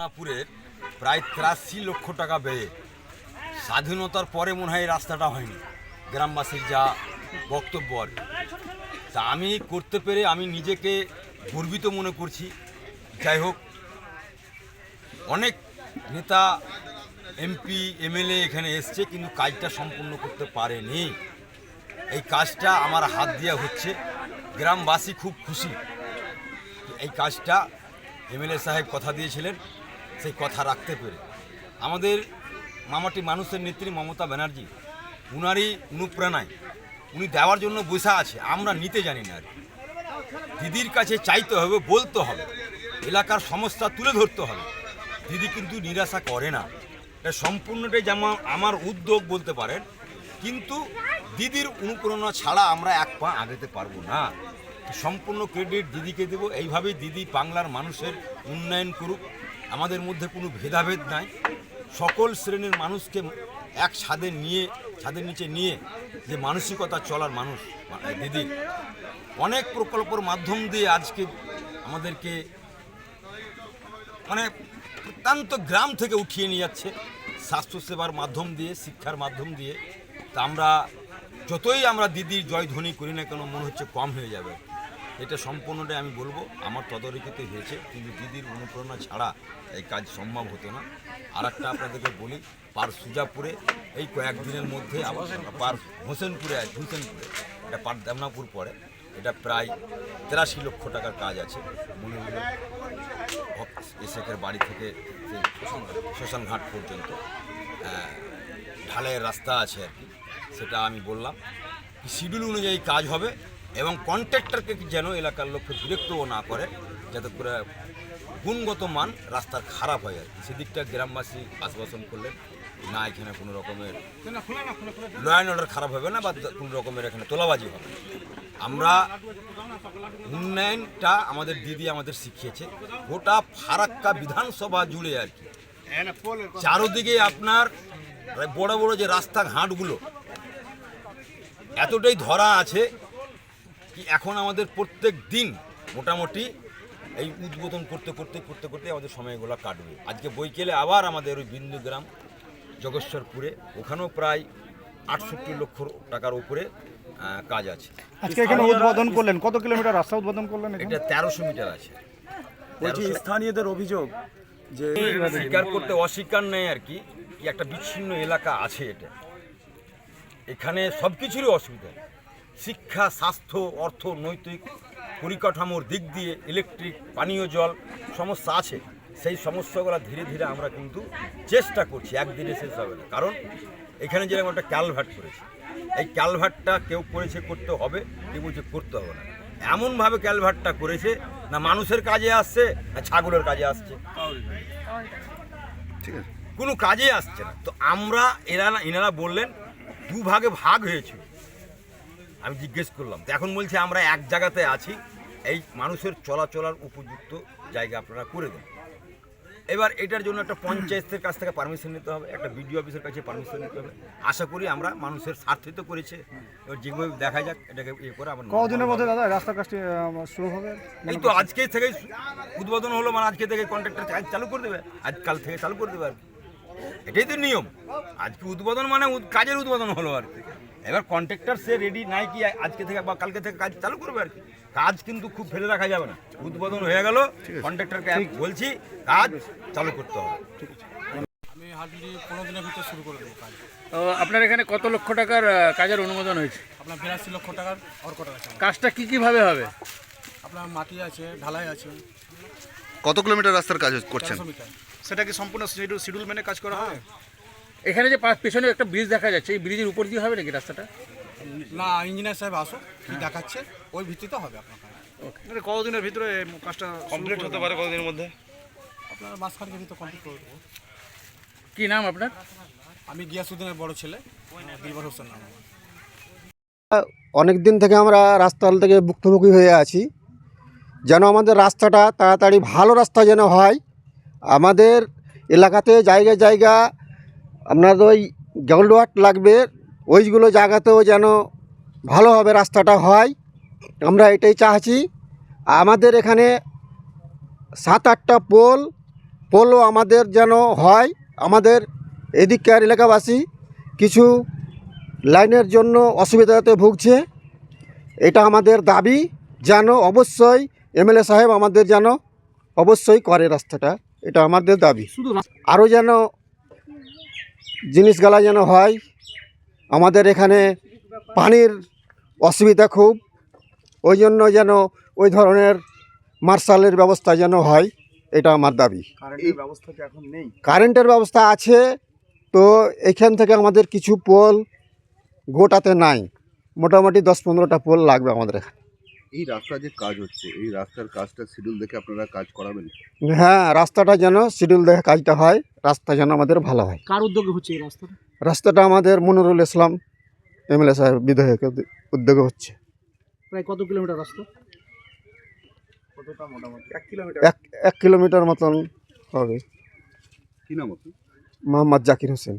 পাটনাপুরের প্রায় তিরাশি লক্ষ টাকা ব্যয়ে। স্বাধীনতার পরে মনে হয় এই রাস্তাটা হয়নি। গ্রামবাসীর যা বক্তব্য আর তা আমি করতে পেরে আমি নিজেকে গর্বিত মনে করছি। যাই হোক, অনেক নেতা, এমপি, এমএলএ এখানে এসছে, কিন্তু কাজটা সম্পূর্ণ করতে পারেনি। এই কাজটা আমার হাত দিয়ে হচ্ছে। গ্রামবাসী খুব খুশি। এই কাজটা এমএলএ সাহেব কথা দিয়েছিলেন। সেই কথা রাখতে পেরে। আমাদের মামাটি মানুষের নেত্রী মমতা ব্যানার্জি, উনারই অনুপ্রেরণায় উনি দেওয়ার জন্য বসে আছে, আমরা নিতে জানি না আর। দিদির কাছে চাইতে হবে, বলতে হবে, এলাকার সমস্যা তুলে ধরতে হবে। দিদি কিন্তু নিরাশা করে না। এটা সম্পূর্ণটাই যেমন আমার উদ্যোগ বলতে পারেন, কিন্তু দিদির অনুপ্রেরণা ছাড়া আমরা এক পা আগাতে পারব না। সম্পূর্ণ ক্রেডিট দিদিকে দেব, এইভাবেই দিদি বাংলার মানুষের উন্নয়ন করুক। আমাদের মধ্যে কোনো ভেদাভেদ নাই। সকল শ্রেণির মানুষকে এক ছাদে নিয়ে, ছাদের নিচে নিয়ে যে মানসিকতা চলার মানুষ মানে দিদি। অনেক প্রকল্পর মাধ্যম দিয়ে আজকে আমাদেরকে মানে প্রত্যন্ত গ্রাম থেকে উঠিয়ে নিয়ে যাচ্ছে স্বাস্থ্যসেবার মাধ্যম দিয়ে, শিক্ষার মাধ্যম দিয়ে। তা আমরা, যতই আমরা দিদির জয়ধ্বনি করি না কেন, মনে হচ্ছে কম হয়ে যাবে। এটা সম্পূর্ণটাই আমি বলব। আমার তদারকিতে হয়েছে, কিন্তু দিদির অনুপ্রেরণা ছাড়া এই কাজ সম্ভব হতো না। আর একটা আপনাদেরকে বলি, পার সুজাপুরে, এই কয়েকদিনের মধ্যে আবার পার হোসেনপুরে আছে, হোসেনপুরে, এটা পার দেবনাপুর পরে, এটা প্রায় তেরাশি লক্ষ টাকার কাজ আছে। মনে হলো এসেকের বাড়ি থেকে সেই শ্মশান ঘাট পর্যন্ত ঢালাইয়ের রাস্তা আছে আর কি, সেটা আমি বললাম। শিডিউল অনুযায়ী কাজ হবে এবং কন্ট্রাক্টরকে যেন এলাকার লোককে বিরক্তও না করে, যাতে করে গুণগত মান রাস্তার খারাপ হয় আর কি। সেদিকটা গ্রামবাসী আশ্বাসন করলেন, না এখানে কোনো রকমের অ্যান্ড অর্ডার খারাপ হবে না বা কোনো রকমের এখানে তোলাবাজি হবে আমরা উন্নয়নটা আমাদের দিদি আমাদের শিখিয়েছে, গোটা ফারাক্কা বিধানসভা জুড়ে আর কি। চারোদিকে আপনার বড় বড় যে রাস্তাঘাটগুলো, এতটাই ধরা আছে কি এখন আমাদের প্রত্যেক দিন মোটামুটি এই উদ্বোধন করতে করতে করতে করতে আমাদের সময়গুলো কাটবে। আজকে বৈকেলে আবার আমাদের ওই বিন্দু গ্রাম জগেশ্বরপুরে ওখানেও প্রায় আটষট্টি লক্ষ টাকার উপরে কাজ আছে। আজকে এখানে উদ্বোধন করলেন। কত কিলোমিটার রাস্তা উদ্বোধন করলেন এটা তেরোশো মিটার আছে। বলছি স্থানীয়দের অভিযোগ যে স্বীকার করতে অস্বীকার নেই আর কি কি একটা বিচ্ছিন্ন এলাকা আছে এটা। এখানে সব কিছুরই অসুবিধা। শিক্ষা স্বাস্থ্য অর্থ নৈতিক পরিকাঠামোর দিক দিয়ে ইলেকট্রিক পানীয় জল সমস্যা আছে। সেই সমস্যাগুলো ধীরে ধীরে আমরা কিন্তু চেষ্টা করছি একদিনে শেষ হবে না। কারণ এখানে যেরকম একটা ক্যালভার্ট করেছে এই ক্যালভার্টটা কেউ করেছে করতে হবে কেউ বলছে করতে হবে না। এমনভাবে ক্যালভার্টটা করেছে না মানুষের কাজে আসছে না ছাগলের কাজে আসছে। ঠিক আছে। কোনো কাজে আসছে না। তো আমরা এরা এনারা বললেন দুভাগে ভাগ হয়েছে। আমি জিজ্ঞেস করলাম তো এখন বলছে আমরা এক জায়গাতে আছি এই মানুষের চলাচলার উপযুক্ত জায়গা আপনারা করে দেন। এবার এটার জন্য একটা পঞ্চায়েতের কাছ থেকে পারমিশন নিতে হবে একটা বিডিও অফিসের কাছে পারমিশন নিতে হবে। আশা করি আমরা মানুষের স্বার্থে তো করেছে। এবার যেভাবে দেখা যাক এটাকে ইয়ে করে আবার কদিনের মধ্যে দাদা রাস্তার কাজটি শুরু হবে? এই তো আজকে থেকে উদ্বোধন হলো মানে আজকে থেকে কন্ট্রাক্টর কাজ চালু করে দেবে। আজকাল থেকে চালু করে দেবে আর কি। এটাই তো নিয়ম। আজকে উদ্বোধন মানে কাজের উদ্বোধন হলো আর কি। এবার কন্ট্রাক্টর সে রেডি নাই কি আজকে থেকে বা কালকে থেকে কাজ চালু করবে আর কি। কাজ কিন্তু খুব ফেলে রাখা যাবে না। উদ্বোধন হয়ে গেল কন্ট্রাক্টরকে বলছি কাজ চালু করতে হবে। আমি হার্ডলি পনেরো দিনের ভিতরে শুরু করে দেবো কাজ। আপনার এখানে কত লক্ষ টাকার কাজের অনুমোদন হয়েছে? আপনার বিরাশি লক্ষ টাকার অর্ক টাকা কাজটা কি কীভাবে হবে? আপনার মাটি আছে ঢালাই আছে। কত কিলোমিটার রাস্তার কাজ করছেন? সেটা কি সম্পূর্ণ শিডিউল মেনে কাজ করা হবে? এখানে যে পা- পেছনে একটা ব্রিজ দেখা যাচ্ছে এই ব্রিজের উপর দিয়ে হবে নাকি রাস্তাটা? না ইঞ্জিনিয়ার সাহেব আসো কি দেখাচ্ছে ওই ভিত্তিতে হবে আপনার মানে কতদিনের ভিতরে কাজটা কমপ্লিট হতে পারে কতদিনের মধ্যে? আপনার মাস খানিকের ভিতরে কমপ্লিট করে দেবো। কি নাম আপনার? আমি গিয়াসুদ্দিনের বড় ছেলে দিলবার হোসেন নাম। অনেক দিন থেকে আমরা রাস্তাল থেকে ভুক্তভোগী হয়ে আছি। যেন আমাদের রাস্তাটা তাড়াতাড়ি ভালো রাস্তা যেন হয় আমাদের এলাকাতে জায়গা জায়গা আপনার ওই গ্রাউন্ড ওয়াট লাগবে ওইগুলো জায়গাতেও যেন ভালোভাবে রাস্তাটা হয়। আমরা এটাই চাচ্ছি। আমাদের এখানে সাত আটটা পোল পোলও আমাদের যেন হয় আমাদের এদিককার এলাকাবাসী কিছু লাইনের জন্য অসুবিধাতে ভুগছে। এটা আমাদের দাবি যেন অবশ্যই এমএলএ সাহেব আমাদের যেন অবশ্যই করে রাস্তাটা এটা আমাদের দাবি। আরও যেন জিনিসগুলা যেন হয় আমাদের এখানে পানির অসুবিধা খুব। ওই জন্য যেন ওই ধরনের মার্শালের ব্যবস্থা যেন হয় এটা আমার দাবি। কারেন্টের ব্যবস্থা কি এখন নেই? কারেন্টের ব্যবস্থা আছে তো এখান থেকে আমাদের কিছু পোল গোটাতে নাই। মোটামুটি দশ পনেরোটা পোল লাগবে আমাদের এখানে। এই রাস্তা যে কাজ হচ্ছে এই রাস্তার কাজটা শিডিউল দেখে আপনারা কাজ করাবেন? হ্যাঁ রাস্তাটা যেন শিডিউল দেখে কাজটা হয় রাস্তা যেন আমাদের ভালো হয়। কার উদ্যোগে হচ্ছে এই রাস্তাটা? রাস্তাটা আমাদের মনিরুল ইসলাম এমএলএ সাহেব বিধায়কের উদ্যোগে হচ্ছে। প্রায় কত কিলোমিটার রাস্তা? মোটামুটি? এক কিলোমিটার। এক এক কিলোমিটার মতন হবে। কি নাম মোহাম্মদ জাকির হোসেন।